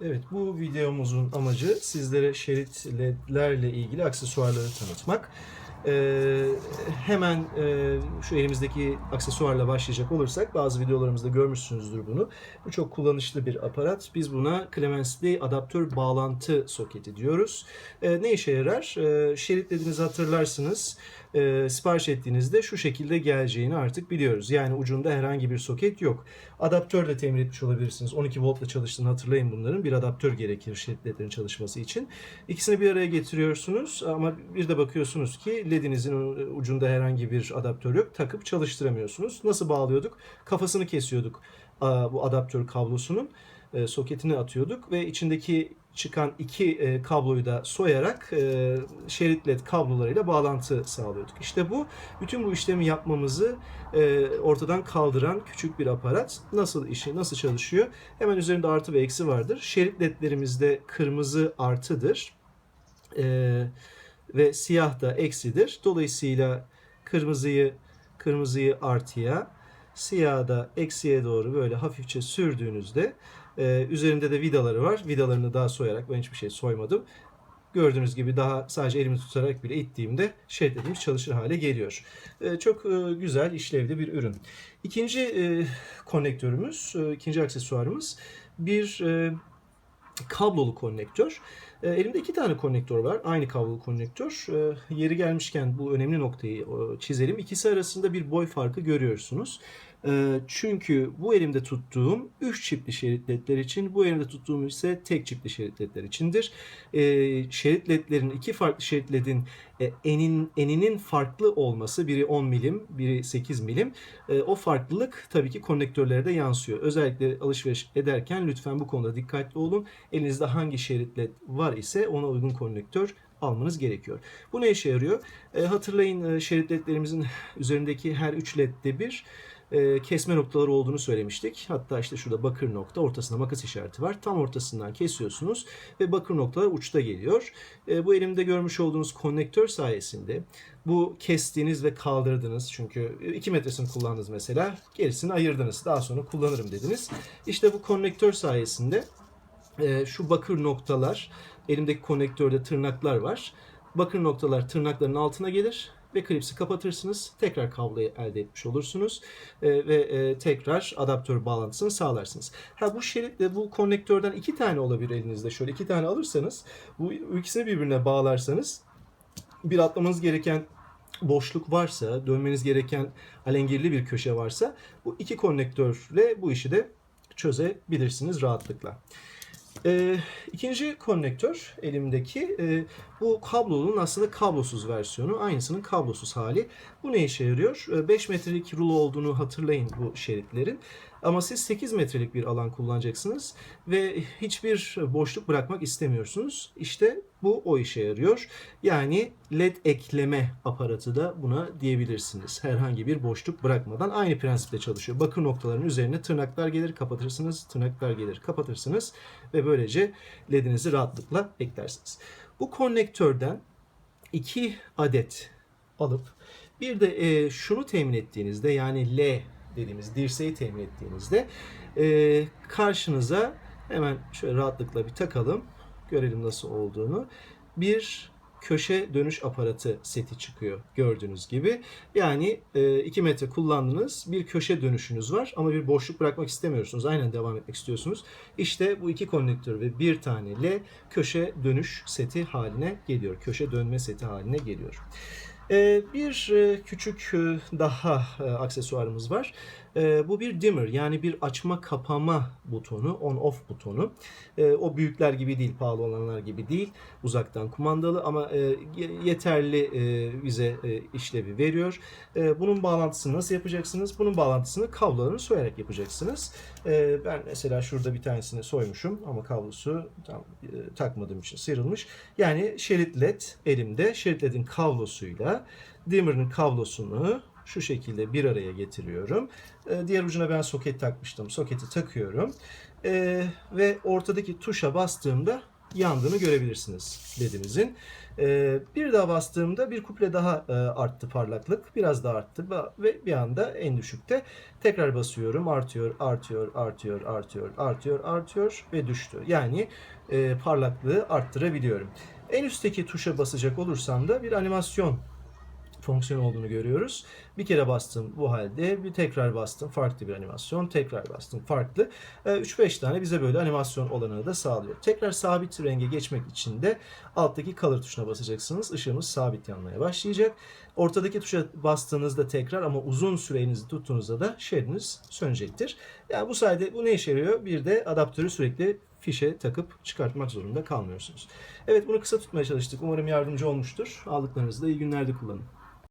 Evet bu videomuzun amacı sizlere şerit ledlerle ilgili aksesuarları tanıtmak. Ee, hemen e, şu elimizdeki aksesuarla başlayacak olursak bazı videolarımızda görmüşsünüzdür bunu. Bu çok kullanışlı bir aparat. Biz buna Clemens'li adaptör bağlantı soketi diyoruz. Ee, ne işe yarar? Ee, şerit ledinizi hatırlarsınız. Ee, sipariş ettiğinizde şu şekilde geleceğini artık biliyoruz. Yani ucunda herhangi bir soket yok. Adaptör de temin etmiş olabilirsiniz. 12 voltla çalıştığını hatırlayın bunların. Bir adaptör gerekir şerit ledlerin çalışması için. İkisini bir araya getiriyorsunuz ama bir de bakıyorsunuz ki ledinizin ucunda herhangi bir adaptör yok. Takıp çalıştıramıyorsunuz. Nasıl bağlıyorduk? Kafasını kesiyorduk bu adaptör kablosunun. e, Soketini atıyorduk ve içindeki çıkan iki e, kabloyu da soyarak e, şerit led kablolarıyla bağlantı sağlıyorduk. İşte bu bütün bu işlemi yapmamızı e, ortadan kaldıran küçük bir aparat. Nasıl işi, nasıl çalışıyor? Hemen üzerinde artı ve eksi vardır. Şerit ledlerimizde kırmızı artıdır. E, ve siyah da eksidir. Dolayısıyla kırmızıyı kırmızıyı artıya, siyahı da eksiye doğru böyle hafifçe sürdüğünüzde e, üzerinde de vidaları var. Vidalarını daha soyarak ben hiçbir şey soymadım. Gördüğünüz gibi daha sadece elimi tutarak bile ittiğimde şeritlerimiz çalışır hale geliyor. E, çok e, güzel, işlevli bir ürün. İkinci e, konnektörümüz, e, ikinci aksesuarımız bir e, kablolu konnektör. E, elimde iki tane konnektör var. Aynı kablolu konnektör. E, yeri gelmişken bu önemli noktayı e, çizelim. İkisi arasında bir boy farkı görüyorsunuz. E, çünkü bu elimde tuttuğum 3 çiftli şerit ledler için, bu elimde tuttuğum ise tek çiftli şerit ledler içindir. E, şerit ledlerin, iki farklı şerit ledin e, enin, eninin farklı olması, biri 10 milim, biri 8 milim. E, o farklılık tabii ki konnektörlere de yansıyor. Özellikle alışveriş ederken lütfen bu konuda dikkatli olun. Elinizde hangi şerit led var ise ona uygun konnektör almanız gerekiyor. Bu ne işe yarıyor? E, hatırlayın e, şerit ledlerimizin üzerindeki her 3 ledde bir e, kesme noktaları olduğunu söylemiştik. Hatta işte şurada bakır nokta, ortasında makas işareti var. Tam ortasından kesiyorsunuz ve bakır noktalar uçta geliyor. E, bu elimde görmüş olduğunuz konnektör sayesinde bu kestiğiniz ve kaldırdınız. Çünkü 2 metresini kullandınız mesela. Gerisini ayırdınız. Daha sonra kullanırım dediniz. İşte bu konnektör sayesinde e, şu bakır noktalar, elimdeki konnektörde tırnaklar var. Bakır noktalar tırnakların altına gelir ve klipsi kapatırsınız. Tekrar kabloyu elde etmiş olursunuz E, ve e, tekrar adaptör bağlantısını sağlarsınız. Ha bu şeritle bu konnektörden iki tane olabilir elinizde. Şöyle iki tane alırsanız bu ikisini birbirine bağlarsanız bir atlamanız gereken boşluk varsa, dönmeniz gereken alengirli bir köşe varsa bu iki konnektörle bu işi de çözebilirsiniz rahatlıkla. Ee, ikinci konnektör elimdeki e, bu kablonun aslında kablosuz versiyonu. Aynısının kablosuz hali. Bu ne işe yarıyor? Ee, 5 metrelik rulo olduğunu hatırlayın bu şeritlerin. Ama siz 8 metrelik bir alan kullanacaksınız ve hiçbir boşluk bırakmak istemiyorsunuz. İşte bu o işe yarıyor. Yani led ekleme aparatı da buna diyebilirsiniz. Herhangi bir boşluk bırakmadan aynı prensiple çalışıyor. Bakır noktaların üzerine tırnaklar gelir, kapatırsınız, tırnaklar gelir, kapatırsınız ve böylece ledinizi rahatlıkla eklersiniz. Bu konnektörden 2 adet alıp bir de e, şunu temin ettiğinizde yani L dediğimiz dirseği temin ettiğinizde e, karşınıza hemen şöyle rahatlıkla bir takalım. Görelim nasıl olduğunu. Bir köşe dönüş aparatı seti çıkıyor gördüğünüz gibi. Yani 2 metre kullandınız bir köşe dönüşünüz var ama bir boşluk bırakmak istemiyorsunuz. Aynen devam etmek istiyorsunuz. İşte bu iki konnektör ve bir tane L köşe dönüş seti haline geliyor. Köşe dönme seti haline geliyor. Ee, Bir e, küçük e, daha e, aksesuarımız var. E, Bu bir dimmer yani bir açma kapama butonu, on off butonu. E, O büyükler gibi değil, pahalı olanlar gibi değil. Uzaktan kumandalı ama e, ye- yeterli e, bize e, işlevi veriyor. E, Bunun bağlantısını nasıl yapacaksınız? Bunun bağlantısını kablolarını soyarak yapacaksınız. E, Ben mesela şurada bir tanesini soymuşum ama kablosu tam e, takmadığım için sıyrılmış. Yani şerit led elimde. Şerit ledin kablosuyla dimmer'ın kablosunu şu şekilde bir araya getiriyorum. E, Diğer ucuna ben soket takmıştım. Soketi takıyorum. E, ve ortadaki tuşa bastığımda yandığını görebilirsiniz ledimizin. Ee, bir daha bastığımda bir kuple daha e, arttı parlaklık. Biraz daha arttı ve bir anda en düşükte tekrar basıyorum. Artıyor, artıyor, artıyor, artıyor, artıyor, artıyor ve düştü. Yani e, parlaklığı arttırabiliyorum. En üstteki tuşa basacak olursam da bir animasyon fonksiyon olduğunu görüyoruz. Bir kere bastım bu halde, bir tekrar bastım farklı bir animasyon, tekrar bastım farklı. Ee, 3-5 tane bize böyle animasyon olanını da sağlıyor. Tekrar sabit renge geçmek için de alttaki color tuşuna basacaksınız. Işığımız sabit yanmaya başlayacak. Ortadaki tuşa bastığınızda tekrar ama uzun sürenizi tuttuğunuzda da shadiniz sönecektir. Yani bu sayede bu ne işe yarıyor? Bir de adaptörü sürekli fişe takıp çıkartmak zorunda kalmıyorsunuz. Evet bunu kısa tutmaya çalıştık. Umarım yardımcı olmuştur. Aldıklarınızı da iyi günlerde kullanın.